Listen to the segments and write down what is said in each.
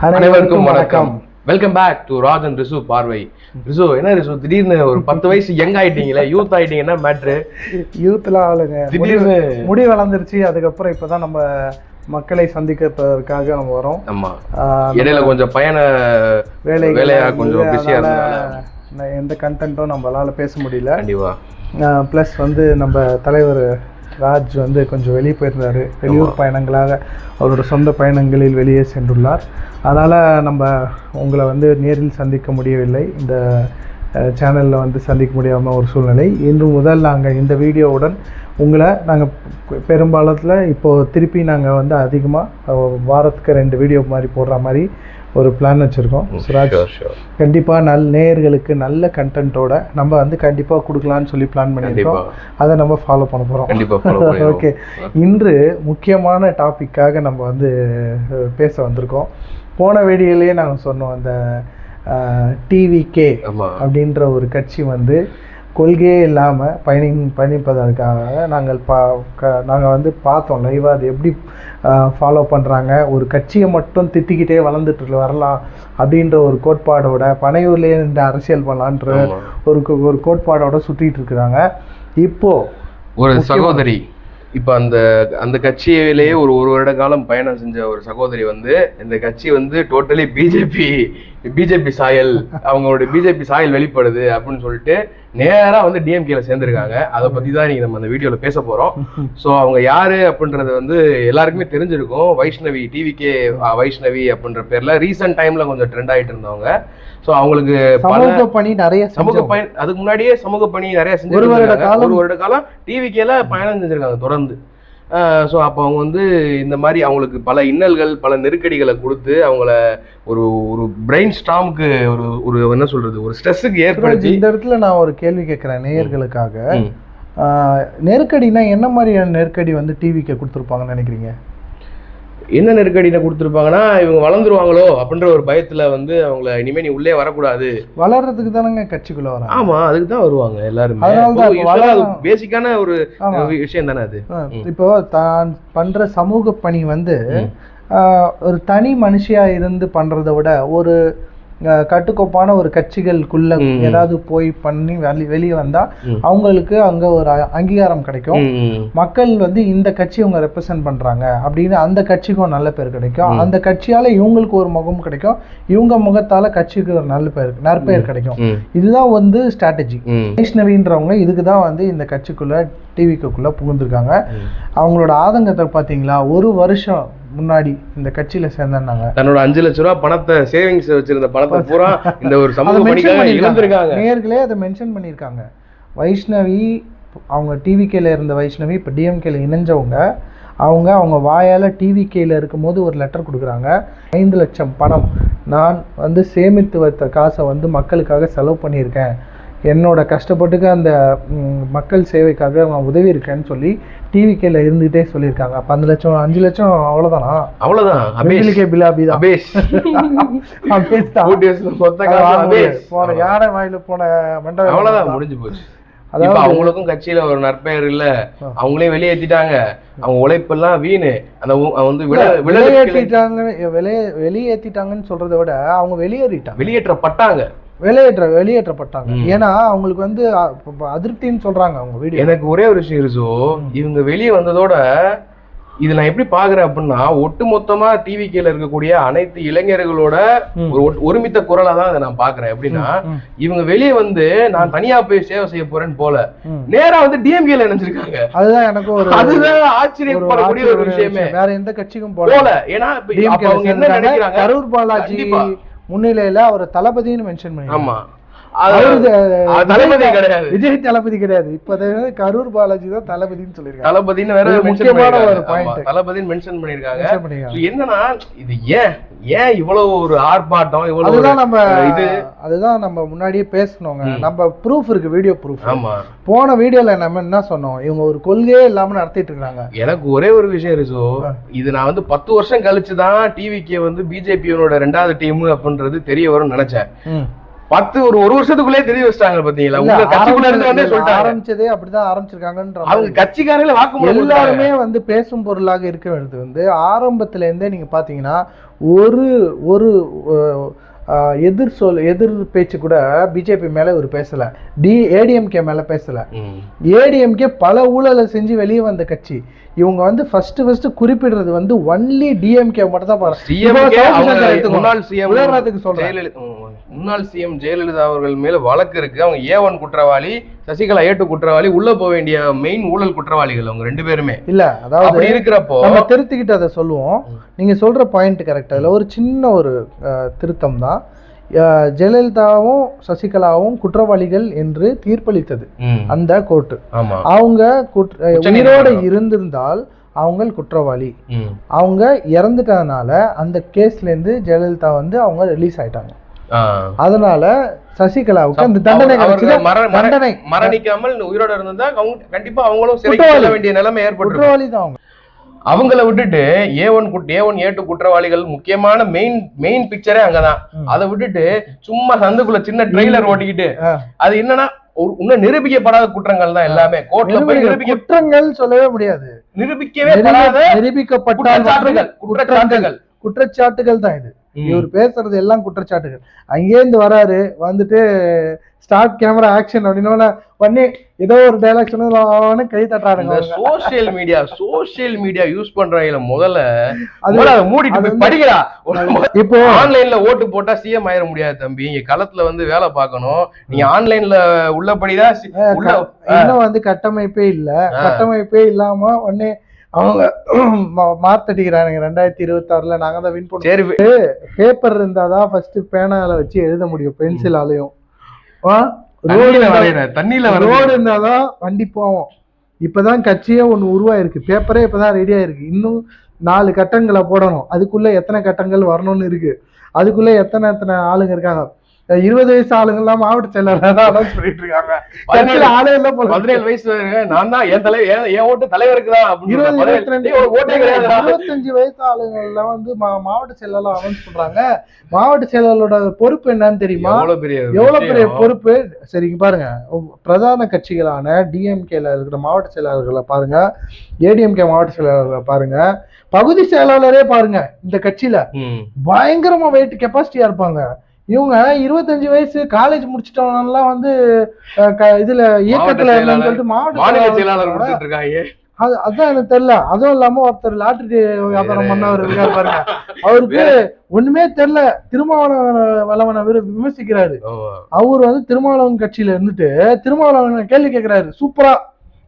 அனைவருக்கும் வணக்கம். Welcome back to Raj and Risu பார்வை ரிசு என்ன ரிசு திடீர்னு ஒரு பத்து வயசு யங் ஆயிட்டீங்களே யூத் ஆயிட்டீங்க என்ன மேட்ரு யூத்ல ஆளுங்க திடீர்னு முடி வளர்ந்துருச்சு அதுக்கப்புறம் இப்பதான் நம்ம மக்களை சந்திக்கிறதுக்காக நம்ம வரோம். ஆமா. இடையில கொஞ்சம் பயண வேலைகள் வேலையா கொஞ்சம் பிஸியா நான் எந்த கண்டென்ட்டும் நம்மளால பேச முடியல. கண்டிப்பா. ப்ளஸ் வந்து நம்ம தலைவர் ராஜ் வந்து கொஞ்சம் வெளியே போயிருந்தாரு. வெளியூர் பயணங்களாக அவரோட சொந்த பயணங்களில் வெளியே சென்றுள்ளார். அதனால் நம்ம உங்களை வந்து நேரில் சந்திக்க முடியவில்லை. இந்த சேனலில் வந்து சந்திக்க முடியாமல் ஒரு சூழ்நிலை. இன்று முதல் நாங்கள் இந்த வீடியோவுடன் உங்களை நாங்கள் பெரும்பாலத்தில் இப்போது திருப்பி நாங்கள் வந்து அதிகமாக வாரத்துக்கு ரெண்டு வீடியோ மாதிரி போடுற மாதிரி ஒரு பிளான் வச்சுருக்கோம். சுராஜ். கண்டிப்பாக நல் நேயர்களுக்கு நல்ல கண்டென்ட்டோட நம்ம வந்து கண்டிப்பாக கொடுக்கலான்னு சொல்லி பிளான் பண்ணியிருக்கோம். அதை நம்ம ஃபாலோ பண்ண போகிறோம். ஓகே இன்று முக்கியமான டாபிக்காக நம்ம வந்து பேச வந்திருக்கோம். போன வீடியோலேயே நாங்கள் சொன்னோம் அந்த டிவிகே அப்படின்ற ஒரு கட்சி வந்து கொள்கையே இல்லாமல் பயணி பயணிப்பதற்காக நாங்கள் பா க நாங்கள் வந்து பார்த்தோம் லைவாக அது எப்படி ஃபாலோ பண்ணுறாங்க ஒரு கட்சியை மட்டும் திட்டிக்கிட்டே வளர்ந்துட்டு வரலாம் அப்படின்ற ஒரு கோட்பாடோட பனையூர்லேயே இந்த அரசியல் பண்ணலான்ற. ஒரு ஒரு கோட்பாடோட சுற்றிட்டு இருக்கிறாங்க இப்போ ஒரு சகோதரி இப்ப அந்த அந்த கட்சியிலேயே ஒரு ஒரு வருட காலம் பயணம் செஞ்ச ஒரு சகோதரி வந்து இந்த கட்சி வந்து டோட்டலி பிஜேபி பிஜேபி சாயல் அவங்களோட பிஜேபி சாயல் வெளிப்படுது அப்படின்னு சொல்லிட்டு நேரா வந்து டிஎம்கேல சேர்ந்திருக்காங்க. அதை பத்தி தான் இன்னைக்கு நம்ம அந்த வீடியோல பேச போறோம். சோ அவங்க யாரு அப்படின்றது வந்து எல்லாருக்குமே தெரிஞ்சிருக்கும். வைஷ்ணவி டிவிகே வைஷ்ணவி அப்படின்ற பேர்ல ரீசெண்ட் டைம்ல கொஞ்சம் ட்ரெண்ட் ஆயிட்டு இருந்தவங்க. சோ அவங்களுக்கு சமூக பணி நிறைய சமூக. பயன் அதுக்கு முன்னாடியே சமூக பணி நிறைய ஒரு வருட செஞ்சிருக்காங்க காலம். ஒரு வருட காலம் டிவிக்கேல பயணம் செஞ்சிருக்காங்க தொடர்ந்து. ஸோ அப்போ அவங்க வந்து இந்த மாதிரி அவங்களுக்கு பல இன்னல்கள் பல நெருக்கடிகளை கொடுத்து அவங்கள ஒரு ஒரு பிரெயின் ஸ்டாமுக்கு ஒரு ஒரு என்ன சொல்றது ஒரு ஸ்ட்ரெஸ்ஸுக்கு ஏற்படுத்தி இந்த இடத்துல நான் ஒரு கேள்வி கேட்குறேன் நேயர்களுக்காக. நெருக்கடினா என்ன மாதிரியான நெருக்கடி வந்து டிவிக்கு கொடுத்துருப்பாங்கன்னு நினைக்கிறீங்க? என்ன நெருக்கடியில கொடுத்துருப்பாங்கன்னா இவங்க வளர்ந்துருவாங்களோ அப்படின்ற ஒரு பயத்துல வந்து அவங்கள இனிமே நீ உள்ளே வரக்கூடாது. வளர்றதுக்கு தானங்க கட்சிக்குள்ள வராங்க. ஆமா அதுக்கு தான் வருவாங்க எல்லாருமே. பேசிக்கான ஒரு. விஷயம் தானே அது. இப்போ தான் பண்ற சமூக பணி வந்து ஒரு தனி மனுஷியா இருந்து பண்றதை விட ஒரு கட்டுக்கோப்பான ஒரு கட்சிகளுக்குள்ள. ஏதாவது போய் பண்ணி வெளி வெளியே வந்தா. அவங்களுக்கு அங்க ஒரு அங்கீகாரம் கிடைக்கும். மக்கள் வந்து இந்த கட்சி இவங்க ரெப்ரசென்ட் பண்றாங்க அப்படின்னு அந்த கட்சிக்கும் நல்ல பேர் கிடைக்கும். அந்த கட்சியால இவங்களுக்கு ஒரு முகம் கிடைக்கும் இவங்க முகத்தால கட்சிக்கு ஒரு நல்ல பேர் நற்பெயர் கிடைக்கும் இதுதான் வந்து ஸ்ட்ராட்டஜி. வைஷ்ணவின்றவங்க இதுக்கு தான் வந்து இந்த கட்சிக்குள்ள டிவிக்குள்ள புகுந்திருக்காங்க. அவங்களோட ஆதங்கத்தை பார்த்தீங்களா ஒரு வருஷம் முன்னாடி இந்த கட்சியில சேர்ந்தாங்க தன்னோட அஞ்சு லட்ச ரூபா பணத்தை சேவிங்ஸ் வச்சிருந்த பணத்தை பூரா இந்த ஒரு சமூக பணிக்காக இழந்திருக்காங்க. நேர்களே அதை மென்ஷன் பண்ணியிருக்காங்க. வைஷ்ணவி அவங்க டிவிகேல இருந்த வைஷ்ணவி இப்போ டிஎம்கேல இணைஞ்சவங்க அவங்க அவங்க வாயால் டிவிகேல இருக்கும்போது ஒரு லெட்டர் கொடுக்குறாங்க. ஐந்து லட்சம் பணம் நான் வந்து சேமித்து வைத்த காசை வந்து மக்களுக்காக செலவு பண்ணியிருக்கேன். என்னோட கஷ்டப்பட்டுக்கு அந்த மக்கள் சேவைக்காக நான் உதவி இருக்கேன்னு சொல்லி டிவிகேல இருந்துகிட்டே சொல்லியிருக்காங்க. அப்போ அஞ்சு லட்சம் அஞ்சு லட்சம் அவ்வளோதானா அவ்வளவுதான். அபேஷ். வெங்கிலிக்கே பிலாபி தான் அபேஷ். தான். போன யானை வாயில போன மண்டபம் அவ்வளவுதான் முடிஞ்சு போச்சு. அதாவது- அவங்களுக்கும் கட்சியில ஒரு நற்பெயர் இல்ல. அவங்களே வெளியேத்திட்டாங்க. அவங்க உழைப்பெல்லாம் வீணு. அந்த வந்து வெளியேற்றிட்டாங்க வெளியே வெளியேற்றிட்டாங்கன்னு சொல்றதை விட அவங்க வெளியேறிட்டாங்க. வெளியேற்றப்பட்டாங்க. வெளியேற்ற வெளியேற்றப்பட்டாங்க. ஏன்னா அவங்களுக்கு வந்து அதிருப்தின்னு சொல்றாங்க அவங்க வீடியோ எனக்கு ஒரே ஒரு விஷயம் இருக்கு இவங்க வெளியே வந்ததோட இது நான் எப்படி பாக்குறேன் அப்படின்னா ஒட்டுமொத்தமா டிவிக்கேல இருக்கக்கூடிய அனைத்து இளைஞர்களோட. ஒரு ஒட்டு- ஒருமித்த குரலா தான் இதை நான் பாக்குறேன் எப்படின்னா. இவங்க வெளியே வந்து நான் தனியா போய் சேவை செய்ய போறேன்னு போல. நேரா வந்து டிஎம்கேல நினைச்சிருக்காங்க அதுதான் எனக்கு ஒரு அதுதான் ஆச்சரியப்படக்கூடிய ஒரு விஷயமே. வேற எந்த கட்சிக்கும் போல ஏன்னா அவங்க என்ன. நினைக்கிறாங்க கரூர் பாலாஜி. முன்னிலையில அவர் தளபதினு மென்ஷன் பண்ணி ஆமாம் தளபதி கிடையாது. விஜய் தளபதி கிடையாது. இப்ப கரூர் பாலாஜி தான் தளபதின்னு சொல்லியிருக்காங்க. தளபதின்னு வேற முக்கியமான ஒரு. ஆமா, தளபதின்னு மென்ஷன் பண்ணிருக்காங்க என்னன்னா இது ஏன் ஏன் இவ்வளவு ஒரு ஆர்ப்பாட்டம் இவ்வளவு அதுதான் நம்ம இது? அதுதான் நம்ம முன்னாடியே பேசணுங்க. நம்ம ப்ரூஃப் இருக்கு வீடியோ ப்ரூஃப் ஆமா. போன வீடியோல நம்ம என்ன சொன்னோம்? இவங்க ஒரு கொள்கையே இல்லாம நடத்திட்டு இருக்காங்க. எனக்கு ஒரே ஒரு விஷயம் ரிசு. இது நான் வந்து பத்து வருஷம் கழிச்சு தான் டிவிக்கு வந்து பிஜேபியோட ரெண்டாவது டீம் அப்படின்றது தெரிய வரும்னு நினைச்சேன். பத்து ஒரு ஒரு வருஷத்துக்குள்ளே தெரிய வச்சிட்டாங்க பாத்தீங்களா? உங்க கட்சிக்குள்ள இருந்து வந்து ஆரம்பிச்சது- சொல்லிட்டாங்க. ஆரம்பிச்சதே அப்படிதான் ஆரம்பிச்சிருக்காங்கன்ற அவங்க. கட்சிக்காரங்களே வாக்குமூலம் எல்லாருமே வந்து பேசும் பொருளாக இருக்க வேண்டியது வந்து ஆரம்பத்துல இருந்தே நீங்க பாத்தீங்கன்னா ஒரு ஒரு எதிர் சொல் எதிர் பேச்சு கூட பிஜேபி மேல இவர் பேசல. டி ஏடிஎம்கே மேல பேசல. ஏடிஎம்கே பல ஊழலை செஞ்சு வெளியே வந்த கட்சி. இவங்க வந்து ஃபர்ஸ்ட் ஃபர்ஸ்ட் குறிப்பிடுறது வந்து ஒன்லி டிஎம்கே மட்டும் தான் பாருங்க. முன்னாள் சிஎம் உதாரணத்துக்கு சொல்றேன். முன்னாள் சிஎம் ஜெயலலிதா அவர்கள் மேல வழக்கு இருக்கு. அவங்க ஏ ஒன் குற்றவாளி சசிகலா ஏ டூ குற்றவாளி உள்ள போக வேண்டிய மெயின் ஊழல் குற்றவாளிகள் அவங்க ரெண்டு பேருமே. இல்ல அதாவது இருக்கிறப்போ நம்ம திருத்திக்கிட்டு அதை சொல்லுவோம். நீங்க சொல்ற பாயிண்ட் கரெக்ட் அதுல ஒரு சின்ன ஒரு திருத்தம் தான். ஜெயலலிதாவும் சசிகலாவும் குற்றவாளிகள் என்று தீர்ப்பளித்தது. அந்த கோர்ட்டு. அவங்க. உயிரோட இருந்திருந்தால் அவங்க குற்றவாளி. அவங்க இறந்துட்டதுனால அந்த கேஸ்ல இருந்து ஜெயலலிதா வந்து அவங்க ரிலீஸ் ஆயிட்டாங்க. அதனால சசிகலாவுக்கு அந்த தண்டனை தண்டனை. மரணிக்காமல் உயிரோட இருந்திருந்தா அவங்க கண்டிப்பா அவங்களும் வேண்டிய நிலைமை ஏற்பட்டு குற்றவாளி தான் அவங்க. அவங்கள விட்டுட்டு A one A one A two குற்றவாளிகள் முக்கியமான மெயின் மெயின் பிக்சரே அங்கதான். அதை விட்டுட்டு சும்மா சந்துக்குள்ள சின்ன ட்ரெய்லர் ஓட்டிக்கிட்டு. அது என்னன்னா ஒரு- இன்னும் நிரூபிக்கப்படாத குற்றங்கள் தான் எல்லாமே. கோர்ட்ல போய் நிரூபிக்க குற்றங்கள் சொல்லவே முடியாது. நிரூபிக்கவே படாத நிரூபி- நிரூபிக்கப்பட்டால் குற்றச்சாட்டுகள். குற்றச்சாட்டுகள் தான் இது. இவர் பேசுறது எல்லாம் குற்றச்சாட்டுகள். அங்கேருந்து வராரு வந்துட்டு ஸ்டார்ட் கேமரா ஆக்ஷன் அப்படின்னு உடனே ஏதோ ஒரு டைலாக் சொன்னது கை அவங்க. Social media social media use பண்றவங்கள முதல்ல அது- முதல்ல அதை மூடிட்டு படிக்கிறா. இப்போ ஆன்லைன்ல ஓட்டு போட்டா சிஎம் ஆயிட முடியாது தம்பி. இங்க களத்துல வந்து வேலை பார்க்கணும். நீங்க ஆன்லைன்ல உள்ளபடிதான் இன்னும் வந்து கட்டமைப்பே இல்ல. கட்டமைப்பே இல்லாம உடனே அவங்க மா- மாத்தடிக்கிறானுங்க. ரெண்டாயிரத்தி இருபத்தி ஆறுல நாங்க தான் வின் பண்ணோம். சரி பேப்பர் இருந்தாதான் ஃபர்ஸ்ட் பேனால வச்சு எழுத முடியும் பென்சிலாலையும். தண்ணியில ரோடு வரையற இருந்தாதான் வண்டி போவோம். இப்பதான் கட்சியே ஒண்ணு உருவாயிருக்கு. பேப்பரே இப்பதான் ரெடி ஆயிருக்கு. இன்னும் நாலு கட்டங்களை போடணும். அதுக்குள்ள எத்தனை கட்டங்கள் வரணும்னு இருக்கு. அதுக்குள்ள எத்தனை எத்தனை ஆளுங்க இருக்காங்க? இருபது வயசு ஆளுங்க எல்லாம் மாவட்ட செயலாளர் தான் பண்ணிட்டு இருக்காங்க. கட்சியில ஆளே இல்ல போல பதினேழு வயசு நான் தான் என் தலைவர் என் ஓட்டு தலைவருக்கு தான் இருபது. இருபத்தி ரெண்டு ஓட்டே கிடையாதுடா. இருபத்தஞ்சு வயசு ஆளுங்கள்ல வந்து மாவட்ட செயலாளர் அனௌன்ஸ் பண்றாங்க. மாவட்ட செயலாளரோட பொறுப்பு என்னன்னு தெரியுமா? எவ்வளவு பெரிய எவ்வளவு பெரிய. பொறுப்பு? சரி இங்க பாருங்க. பிரதான கட்சிகளான டிஎம்கேல இருக்கிற மாவட்ட செயலாளர்களை பாருங்க. ஏடிஎம்கே மாவட்ட செயலாளர்களை பாருங்க. பகுதி செயலாளரே பாருங்க இந்த கட்சியில. பயங்கரமா வெயிட் கெப்பாசிட்டியா இருப்பாங்க. இவங்க இருபத்தஞ்சு வயசு காலேஜ் முடிச்சிட்டவங்கலாம் வந்து இதுல இயக்கத்துல சொல்லிட்டு மாவட்ட செயலாளர் இருக்காங்க அது அதான் எனக்கு தெரியல. அதுவும் இல்லாம ஒருத்தர் லாட்டரி வியாபாரம் பண்ணவர் இருக்காரு பாருங்க. அவருக்கு ஒண்ணுமே தெரியல. திருமாவளவன் வளவனை விரு- விமர்சிக்கிறாரு. அவர் வந்து திருமாவளவன் கட்சியில இருந்துட்டு திருமாவளவன் கேள்வி கேட்கிறாரு சூப்பரா.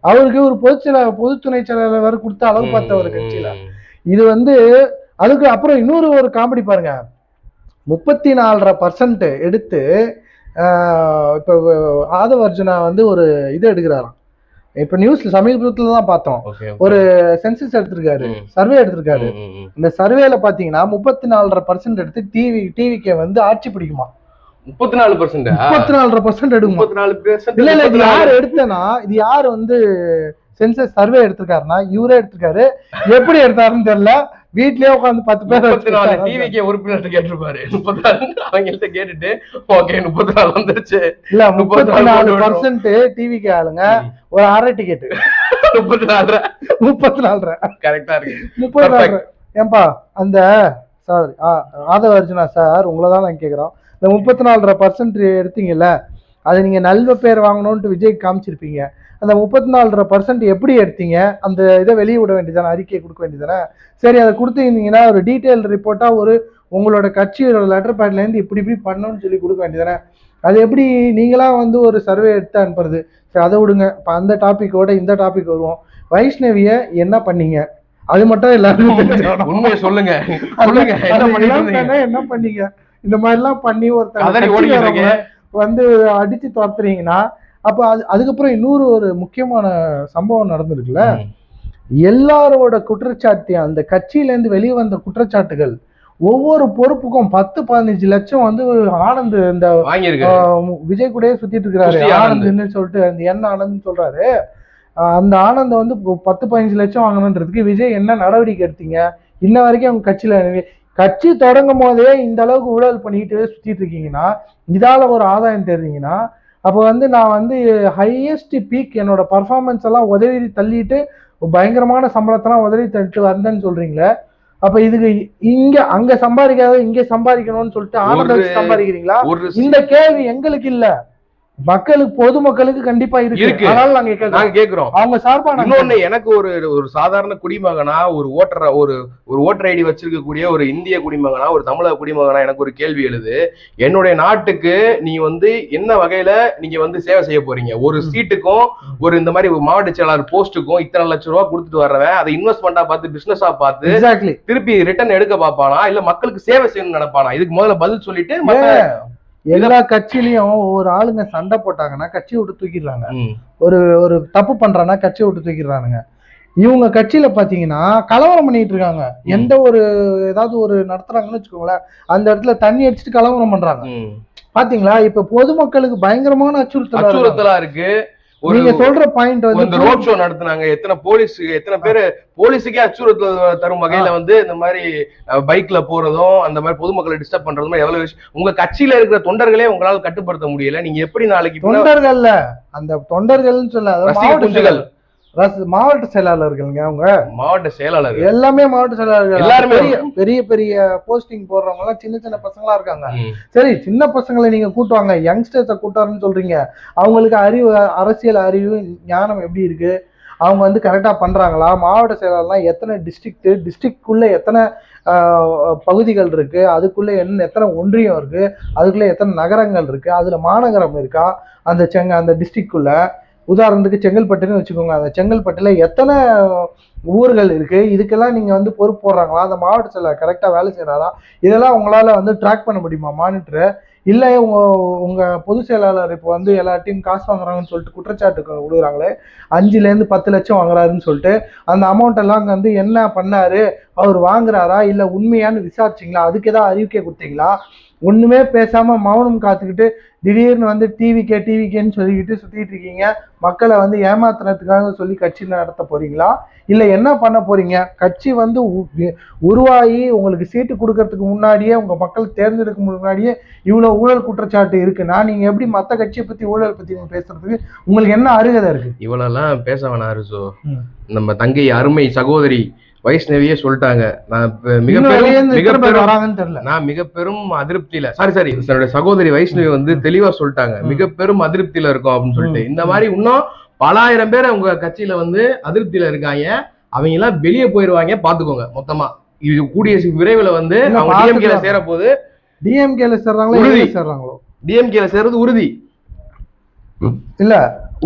அவருக்கு ஒரு பொதுச் செயலாளர் பொது துணை செயலாளர் கொடுத்த அளவு பார்த்தவர் கட்சியில. இது வந்து அதுக்கு அப்புறம் இன்னொரு ஒரு காமெடி பாருங்க. முப்பத்தி நாலரை பர்சன்ட் எடுத்து இப்போ ஆதவ அர்ஜுனா வந்து ஒரு இது எடுக்கிறாராம் இப்போ நியூஸ்ல சமீபத்துல தான் பார்த்தோம். ஒரு சென்சஸ் எடுத்திருக்காரு. சர்வே எடுத்திருக்காரு. இந்த சர்வேல பாத்தீங்கன்னா முப்பத்தி நாலரை பர்சன்ட் எடுத்து டிவி டிவிக்கு வந்து ஆட்சி பிடிக்குமா முப்பத்தி நாலு பர்சன்ட் முப்பத்தி நாலரை பர்சன்ட் எடுக்குமா முப்பத்தி நாலு இல்ல இல்ல இது. யார் எடுத்தனா இது யார் வந்து சென்சஸ் சர்வே எடுத்திருக்காருன்னா இவரே எடுத்திருக்காரு எப்படி எடுத்தாருன்னு தெரியல வீட்லயே உட்காந்து பத்து பேர் முப்பத்தி நாலு. டிவிக்கே உறுப்பினர்கிட்ட கேட்டிருப்பாரு. முப்பத்தி நாலு அவங்கள்ட்ட கேட்டுட்டு ஓகே முப்பத்தி நாலு வந்துருச்சு. இல்ல முப்பத்தி நாலு நாலு பர்சன்ட் டிவிக்கு ஆளுங்க ஒரு அரை டிக்கெட் முப்பத்தி நாலு முப்பத்தி நாலரை. கரெக்டா இருக்கு. முப்பத்தி நாலு. ஏன்பா அந்த சார் ஆதவ அர்ஜுனா சார் உங்களை தான் நான் கேட்குறோம் இந்த முப்பத்தி நாலரை பர்சன்ட் எடுத்தீங்கல்ல அது நீங்க நல்ல பேர் வாங்கணும்ட்டு விஜய் காமிச்சிருப்பீங்க. அந்த முப்பத்தி நாலரை பர்சன்ட் எப்படி எடுத்தீங்க? அந்த இதை வெளியே விட வேண்டியதானே அறிக்கையை கொடுக்க வேண்டியதானே சரி அதை கொடுத்தீங்கன்னா ஒரு டீட்டெயில் ரிப்போர்ட்டா ஒரு உங்களோட கட்சியோட லெட்டர் பேட்லேருந்து இப்படி இப்படி பண்ணணும்னு சொல்லி கொடுக்க வேண்டியதானே அது எப்படி நீங்களா வந்து ஒரு சர்வே எடுத்து அனுப்புறது? சரி அதை விடுங்க. இப்போ அந்த டாபிக்கோட இந்த டாபிக் வருவோம். வைஷ்ணவிய என்ன பண்ணீங்க? அது மட்டும் எல்லாருக்கும். உண்மையை சொல்லுங்க. சொல்லுங்க. என்ன பண்ணீங்க? இந்த மாதிரிலாம் பண்ணி ஒருத்தர் வந்து அடிச்சு துரத்துறீங்கன்னா அப்ப அது அதுக்கப்புறம் இன்னொரு ஒரு முக்கியமான சம்பவம் நடந்திருக்குல்ல. எல்லாரோட குற்றச்சாட்டு அந்த கட்சியில இருந்து வெளியே வந்த குற்றச்சாட்டுகள் ஒவ்வொரு பொறுப்புக்கும் பத்து பதினஞ்சு லட்சம் வந்து ஆனந்த் இந்த விஜய் கூடயே சுத்திட்டு இருக்கிறாரு. ஆனந்த்னு சொல்லிட்டு அந்த என்ன ஆனந்த்னு சொல்றாரு. அந்த ஆனந்த் வந்து பத்து பதினஞ்சு லட்சம் வாங்கணுன்றதுக்கு விஜய் என்ன நடவடிக்கை எடுத்தீங்க? இன்ன வரைக்கும் அவங்க கட்சியில கட்சி தொடங்கும் போதே இந்த அளவுக்கு ஊழல் பண்ணிட்டு சுத்திட்டு இருக்கீங்கன்னா இதால ஒரு ஆதாயம் தெரிஞ்சீங்கன்னா அப்போ வந்து நான் வந்து ஹையஸ்ட் பீக் என்னோட பர்ஃபார்மன்ஸ் எல்லாம் உதவி தள்ளிட்டு பயங்கரமான சம்பளத்தெல்லாம் உதவி தள்ளிட்டு வந்தேன்னு சொல்றீங்களே? அப்ப இதுக்கு இங்க அங்க சம்பாதிக்காத இங்க சம்பாதிக்கணும்னு சொல்லிட்டு ஆனந்த சம்பாதிக்கிறீங்களா? இந்த கேள்வி எங்களுக்கு இல்ல. மக்களுக்கு பொதுமக்களுக்கு கண்டிப்பா இருக்கு. அதனால நாங்க நாங்க கேக்குறோம். அவங்க சார்பா இன்னொன்னு எனக்கு ஒரு ஒரு சாதாரண குடிமகனா ஒரு ஓட்டர் ஒரு ஒரு ஓட்டர் ஐடி வச்சிருக்கக்கூடிய ஒரு இந்திய குடிமகனா ஒரு தமிழக குடிமகனா எனக்கு ஒரு கேள்வி எழுது. என்னுடைய நாட்டுக்கு நீ வந்து என்ன வகையில நீங்க வந்து சேவை செய்ய போறீங்க? ஒரு. சீட்டுக்கும் ஒரு இந்த மாதிரி ஒரு மாவட்ட செயலாளர் போஸ்ட்டுக்கும் இத்தனை லட்சம் ரூபாய் கொடுத்துட்டு வர்றவன் அதை இன்வெஸ்ட்மெண்டா பார்த்து பிசினஸா பார்த்து திருப்பி ரிட்டர்ன் எடுக்க பார்ப்பானா? இல்ல மக்களுக்கு சேவை செய்யணும்னு நினைப்பானா? இதுக்கு முதல்ல பதில் சொல்லிட்டு எல்லா கட்சியிலயும் ஒரு ஆளுங்க சண்டை போட்டாங்கன்னா கட்சி விட்டு தூக்கிடுறாங்க. ஒரு ஒரு தப்பு பண்றான்னா கட்சியை விட்டு தூக்கிடுறானுங்க. இவங்க கட்சியில பாத்தீங்கன்னா கலவரம் பண்ணிட்டு இருக்காங்க. எந்த ஒரு ஏதாவது ஒரு நடத்துறாங்கன்னு வச்சுக்கோங்களேன். அந்த இடத்துல தண்ணி அடிச்சுட்டு கலவரம் பண்றாங்க. பாத்தீங்களா? இப்ப பொதுமக்களுக்கு பயங்கரமான அச்சுறுத்தல். அச்சுறுத்தலா இருக்கு. நீங்க சொல்ற பாயிண்ட் இந்த வந்து ரோட் ஷோ நடத்துனாங்க. எத்தனை போலீஸ் எத்தனை பேர் போலீஸுக்கே அச்சுறுத்தல் தரும் வகையில வந்து இந்த மாதிரி பைக்ல போறதும் அந்த மாதிரி பொதுமக்களை டிஸ்டர்ப் பண்றதும் எவ்வளவு விஷயம். உங்க கட்சியில இருக்கிற தொண்டர்களே உங்களால கட்டுப்படுத்த முடியல. நீங்க எப்படி நாளைக்கு தொண்டர்கள்ல அந்த தொண்டர்கள்னு சொல்ல அதாவது ரசிக மாவட்ட குஞ்சுகள். மாவட்ட செயலாளர்களுங்க அவங்க. மாவட்ட செயலாளர் எல்லாமே மாவட்ட செயலாளர்கள். எல்லாருமே. பெரிய பெரிய போஸ்டிங் போடுறவங்க எல்லாம் சின்ன சின்ன பசங்களா இருக்காங்க. சரி சின்ன பசங்களை நீங்க கூட்டுவாங்க யங்ஸ்டர்ஸை கூட்டாருன்னு சொல்றீங்க. அவங்களுக்கு அறிவு அரசியல் அறிவு ஞானம் எப்படி இருக்கு? அவங்க வந்து கரெக்டா பண்றாங்களா? மாவட்ட செயலாளர்லாம் எத்தனை டிஸ்ட்ரிக்ட் டிஸ்ட்ரிக்ட்குள்ள எத்தனை பகுதிகள் இருக்கு? அதுக்குள்ள என்ன எத்தனை ஒன்றியம் இருக்கு? அதுக்குள்ள எத்தனை நகரங்கள் இருக்கு? அதுல மாநகரம் இருக்கா? அந்த செங்க அந்த டிஸ்ட்ரிக்ட்குள்ள உதாரணத்துக்கு செங்கல்பட்டுன்னு வச்சுக்கோங்க. அந்த செங்கல்பட்டில் எத்தனை ஊர்கள் இருக்குது இதுக்கெல்லாம் நீங்கள் வந்து பொறுப்பு போடுறாங்களா? அந்த மாவட்ட செயலர் கரெக்டாக வேலை செய்கிறாரா இதெல்லாம் உங்களால் வந்து ட்ராக் பண்ண முடியுமா? மானிட்டரு இல்லை உங்கள் உங்கள் பொதுச் செயலாளர் இப்போ வந்து எல்லாத்தையும் காசு வாங்குறாங்கன்னு சொல்லிட்டு குற்றச்சாட்டு விடுகிறாங்களே அஞ்சுலேருந்து பத்து லட்சம் வாங்குறாருன்னு சொல்லிட்டு அந்த அமௌண்ட்டெல்லாம் வந்து என்ன பண்ணார்? அவர் வாங்குறாரா? இல்லை உண்மையான்னு விசாரிச்சிங்களா? அதுக்கு ஏதாவது அறிவிக்கை கொடுத்தீங்களா? ஒண்ணுமே பேசாம மௌனம் காத்துக்கிட்டு திடீர்னு வந்து டிவிக்கே டிவிக்கேன்னு சொல்லிக்கிட்டு சுத்திட்டு இருக்கீங்க. மக்களை வந்து ஏமாத்துறதுக்காக சொல்லி கட்சி நடத்த போறீங்களா? இல்ல என்ன பண்ண போறீங்க? கட்சி வந்து உருவாகி உங்களுக்கு சீட்டு கொடுக்கறதுக்கு முன்னாடியே உங்க மக்கள் தேர்ந்தெடுக்க முன்னாடியே இவ்வளவு ஊழல் குற்றச்சாட்டு இருக்குன்னா நீங்க எப்படி மத்த கட்சியை பத்தி ஊழல் பத்தி நீங்க பேசுறதுக்கு உங்களுக்கு என்ன அருகதை இருக்கு? இவ்வளவுலாம் பேச வேணாம் அரசு. நம்ம தங்கை அருமை சகோதரி வைஷ்ணவியே சொல்லிட்டாங்க. நான் மிக பெரும் தெரியல. நான் மிக பெரும் அதிருப்தியில சாரி சாரி என்னோட சகோதரி வைஷ்ணவி வந்து தெளிவா சொல்லிட்டாங்க. மிக பெரும் அதிருப்தியில இருக்கும் அப்படின்னு சொல்லிட்டு. இந்த மாதிரி இன்னும் பலாயிரம் பேர் உங்க கட்சியில வந்து அதிருப்தியில இருக்காங்க. அவங்க எல்லாம் வெளியே போயிருவாங்க. பாத்துக்கோங்க மொத்தமா. இது கூடிய விரைவில் வந்து அவங்க டிஎம்கேல. சேர போது டிஎம்கேல சேர்றாங்களோ உறுதி. சேர்றாங்களோ? டிஎம்கேல சேர்றது உறுதி. இல்ல.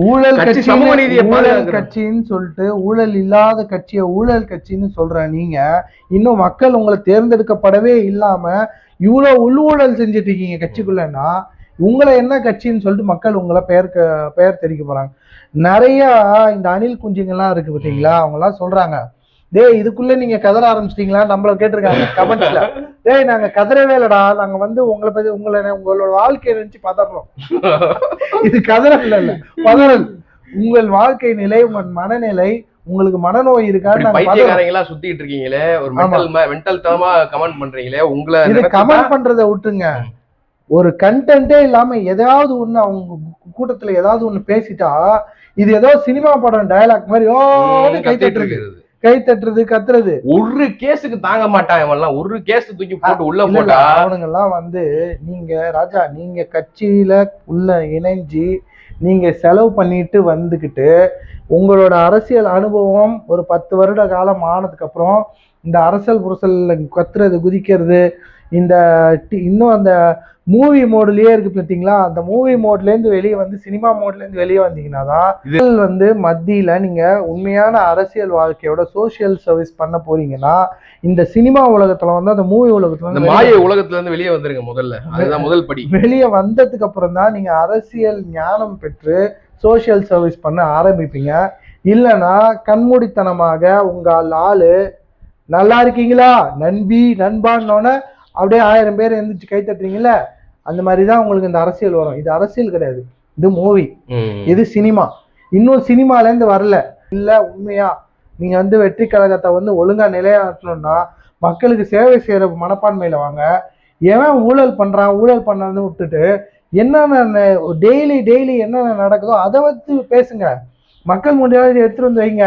ஊழல் கட்சி சமூக நீதியை ஊழல். கட்சின்னு சொல்லிட்டு ஊழல் இல்லாத கட்சியை ஊழல் கட்சின்னு சொல்ற நீங்க இன்னும் மக்கள் உங்களை தேர்ந்தெடுக்கப்படவே இல்லாம இவ்வளவு உள்ஊழல் செஞ்சுட்டு இருக்கீங்க கட்சிக்குள்ளன்னா உங்களை என்ன கட்சின்னு சொல்லிட்டு மக்கள் உங்களை பெயர் பெயர் தெரிவிக்க போறாங்க. நிறைய இந்த அணில் குஞ்சுங்கெல்லாம் இருக்கு பாத்தீங்களா? அவங்க எல்லாம் சொல்றாங்க. டேய் இதுக்குள்ள நீங்க கதற ஆரம்பிச்சிட்டீங்களா? நம்மள கேட்டிருக்காங்க கமெண்ட்ஸ்ல. டேய் நாங்க கதறவே இல்லடா. நாங்க வந்து உங்களை பத்தி உங்களை உங்களோட வாழ்க்கையை நினைச்சு பதறோம். இது கதறல் இல்ல இல்ல பதறல். உங்கள் வாழ்க்கை நிலை உங்கள் மனநிலை உங்களுக்கு மனநோய் இப்படி இருக்கான்னு நாங்க பதறோம். பைத்தியக்காரங்க எல்லாம் சுத்திட்டு இருக்கீங்களே ஒரு மென்டல் மென்டல் தரமா கமெண்ட் பண்றீங்களே உங்களை இது கமெண்ட் பண்றதை விட்டுங்க ஒரு கண்டென்ட்டே இல்லாம எதையாவது ஒண்ணு அவங்க கூட்டத்துல ஏதாவது ஒண்ணு பேசிட்டா இது ஏதோ சினிமா படம் டயலாக் மாதிரி ஓ கை கத்திட்டு இருக்கிறது. கை தட்டுறது கத்துறது. ஒரு கேஸுக்கு தாங்க மாட்டான் இவன்லாம். ஒரு கேஸ் தூக்கி போட்டு உள்ள போட்டா அவனுங்கெல்லாம் வந்து நீங்க ராஜா நீங்க கட்சியில உள்ள இணைஞ்சு நீங்க செலவு பண்ணிட்டு வந்துகிட்டு உங்களோட அரசியல் அனுபவம் ஒரு பத்து வருட காலம் ஆனதுக்கு அப்புறம் இந்த அரசியல் புரசல்ல கத்துறது குதிக்கிறது இந்த இன்னும் அந்த மூவி மோட்லயே இருக்கு பார்த்தீங்களா அந்த மூவி மோட்ல இருந்து வெளியே வந்து சினிமா மோட்ல இருந்து வெளியே வந்தீங்கன்னா தான் இது வந்து மத்தியில நீங்க உண்மையான அரசியல் வாழ்க்கையோட சோஷியல் சர்வீஸ் பண்ண போறீங்கன்னா இந்த சினிமா உலகத்துல வந்து அந்த மூவி உலகத்துல இந்த வந்து மாய உலகத்துல இருந்து வெளியே வந்துருங்க முதல்ல. அதுதான் முதல் படி. வெளியே வந்ததுக்கு அப்புறம் தான் நீங்க அரசியல் ஞானம் பெற்று சோஷியல் சர்வீஸ் பண்ண ஆரம்பிப்பீங்க. இல்லைன்னா கண்மூடித்தனமாக உங்க ஆளு நல்லா இருக்கீங்களா? நண்பி நண்பான்னொன்னே அப்படியே ஆயிரம் பேர் எந்திரிச்சு கை தட்டுறீங்கல்ல அந்த மாதிரி தான் உங்களுக்கு இந்த அரசியல் வரும். இது அரசியல் கிடையாது. இது மூவி. இது சினிமா. இன்னும் சினிமால இருந்து வரல. இல்ல உண்மையா? நீங்க வந்து வெற்றி கழகத்தை வந்து ஒழுங்கா நிலையாட்டணும்னா மக்களுக்கு சேவை செய்யற மனப்பான்மையில வாங்க. எவன் ஊழல் பண்றான் ஊழல் பண்ணான்னு விட்டுட்டு என்னென்ன டெய்லி டெய்லி என்னென்ன நடக்குதோ அதை வச்சு பேசுங்க. மக்கள் முன்னாடி எடுத்துட்டு வந்து வைங்க.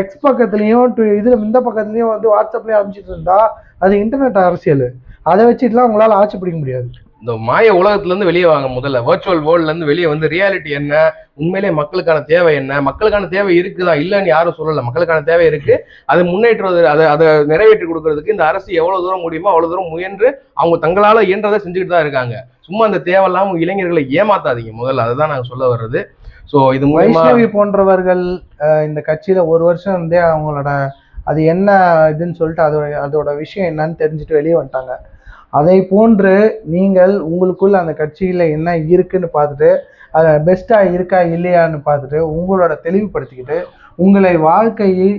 எக்ஸ் பக்கத்துலயும் இதுல இந்த பக்கத்துலயும் வந்து வாட்ஸ்அப்லயும் அனுப்பிச்சிட்டு இருந்தா அது இன்டர்நெட் அரசியல். அதை வச்சுட்டுலாம் உங்களால ஆட்சி பிடிக்க முடியாது. இந்த மாய உலகத்துல இருந்து வெளியே வாங்க முதல்ல. வர்ச்சுவல் வேர்ல்ட்ல இருந்து வெளியே வந்து ரியாலிட்டி என்ன? உண்மையிலே மக்களுக்கான தேவை என்ன? மக்களுக்கான தேவை இருக்குதா? இல்லைன்னு யாரும் சொல்லல. மக்களுக்கான தேவை இருக்கு. அதை முன்னேற்றுவது அதை அதை நிறைவேற்றி கொடுக்கறதுக்கு இந்த அரசு எவ்வளவு தூரம் முடியுமோ அவ்வளவு தூரம் முயன்று அவங்க தங்களால இயன்றதை செஞ்சுக்கிட்டு தான் இருக்காங்க. சும்மா அந்த தேவையில்லாம இளைஞர்களை ஏமாத்தாதீங்க. முதல்ல அதுதான் நாங்க சொல்ல வர்றது. சோ இது வைஷ்ணவி போன்றவர்கள் இந்த கட்சியில ஒரு வருஷம் இருந்தே அவங்களோட அது என்ன இதுன்னு சொல்லிட்டு அதோட அதோட விஷயம் என்னன்னு தெரிஞ்சுட்டு வெளியே வந்துட்டாங்க. அதை போன்று நீங்கள் உங்களுக்குள்ள அந்த கட்சியில என்ன இருக்குன்னு பார்த்துட்டு அது பெஸ்டா இருக்கா இல்லையான்னு பார்த்துட்டு உங்களோட தெளிவுபடுத்திக்கிட்டு உங்களை வாழ்க்கையை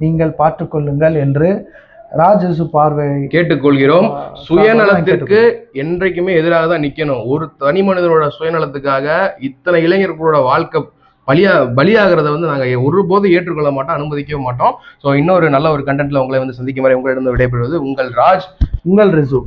நீங்கள் பார்த்துக்கொள்ளுங்கள் என்று ராஜசு பார்வை கேட்டுக்கொள்கிறோம். சுயநலத்திற்கு. என்றைக்குமே எதிராக தான் நிக்கணும். ஒரு தனி மனிதனோட சுயநலத்துக்காக இத்தனை இளைஞர்களோட வாழ்க்கை பலியா பலியாகிறத வந்து நாங்க ஒருபோதும் ஏற்றுக்கொள்ள மாட்டோம் அனுமதிக்கவே மாட்டோம். ஸோ இன்னொரு நல்ல ஒரு கண்டென்ட்ல உங்களை வந்து சந்திக்கும் வரை உங்களிடம் விடைபெறுவது உங்கள் ராஜ். உங்கள் ரிசு